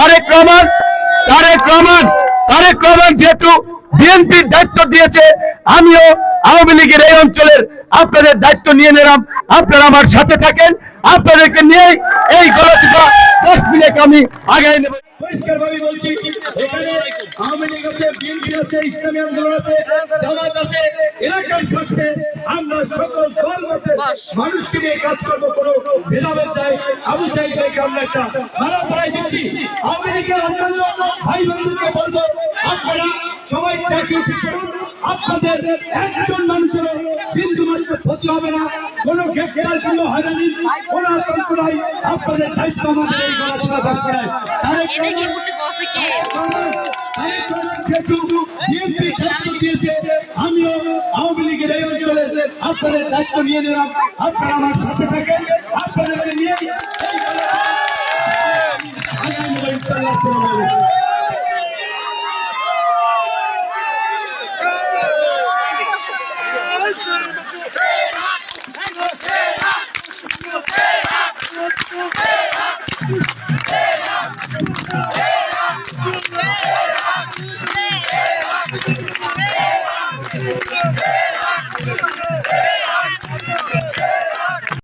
তারেক রহমান তারেক রহমান তারেক রহমান যেহেতু বিএনপির দায়িত্ব দিয়েছে, আমিও আওয়ামী লীগের এই অঞ্চলের আপনাদের দায়িত্ব নিয়ে নিলাম। আপনারা আমার সাথে থাকেন, আপনাদেরকে নিয়ে এই মিনিট আমি আগাই নেব। পরিষ্কার ভাবে বলছি, এখানে আওয়ামী লীগ আছে, বিএনপি আছে, ইসলামী আন্দোলন আছে, জামাত আছে, এলাকার স্বার্থে আমরা সকল দল মানুষকে নিয়ে কাজ করব কোনো ভেদাভেদ নাই। আবু সাইদ ভাইকে আমরা একটা খারাপ পড়াই দিচ্ছি। আওয়ামী লীগের অন্যান্য ভাই বন্ধুকে বলব আপনারা সবাই চাকরি করুন আপনাদের একজন মানুষের বিন্দু মাত্র ক্ষতি হবে না। কোনো গ্রেফতার কোনো হয়রানি কোনো আতঙ্ক নাই। আপনাদের দায়িত্ব আমাদের এই গণতন্ত্র থাকবে না আমিও আওয়ামী লীগের এই অঞ্চলে আপনাদের দায়িত্ব নিয়ে নিলাম আপনারা আমার সাথে থাকেন আপনাদেরকে নিয়ে Hey!